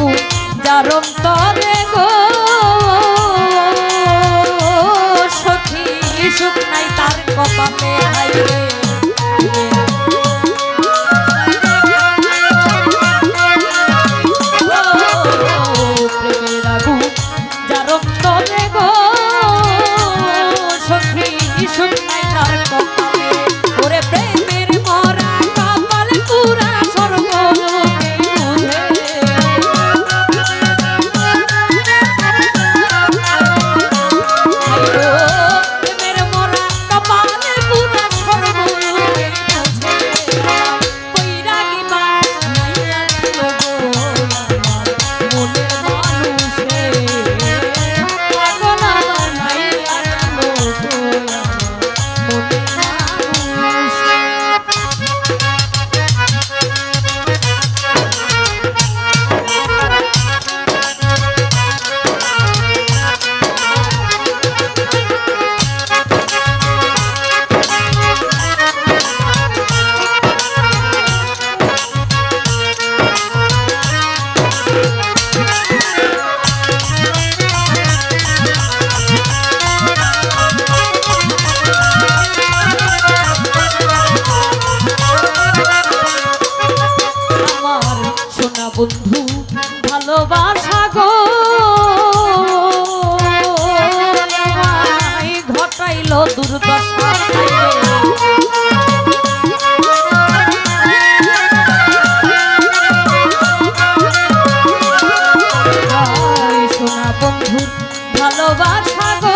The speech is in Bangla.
বন্ধু যার অন্তরে গো। সখী সুখ নাই তার কপালে আইরে বন্ধু ভালোবাসা গো। ঘটাইল দুর্দশা ভালোবাসা গো।